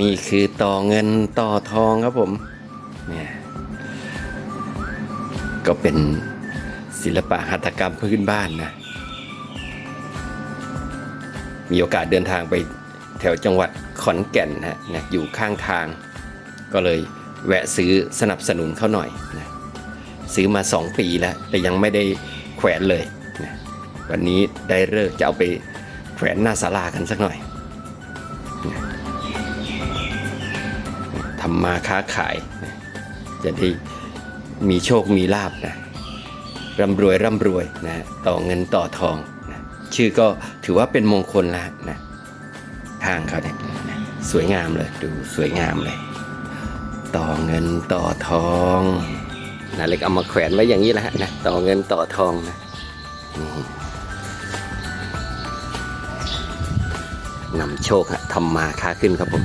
นี่คือต่อเงินต่อทองครับผมเนี่ยก็เป็นศิลปะหัตถกรรมพื้นบ้านนะ มีโอกาสเดินทางไปแถวจังหวัดขอนแก่นนะนะอยู่ข้างทาง ก็เลยแวะซื้อสนับสนุนเขาหน่อยนะซื้อมา 2 ปีแล้ว แต่ยังไม่ได้แขวนเลยนะวันนี้ได้เลิกจะเอาไปแขวนหน้าศาลากันสักหน่อยนะ ทำมาค้าขายนะจะได้มีโชคมีลาบนะร่ำรวยร่ำรวยนะต่อเงินต่อทองนะชื่อก็ถือว่าเป็นมงคลล้วนะทางเขาเนี่ยนะสวยงามเลยดูสวยงามเลย ต่อเงินต่อทองนาเล็กเอามาแขวนไว้อย่างนี้แหละนะต่อเงินต่อทองนะนี่นำโชคฮะทำมาค้าขึ้นครับผม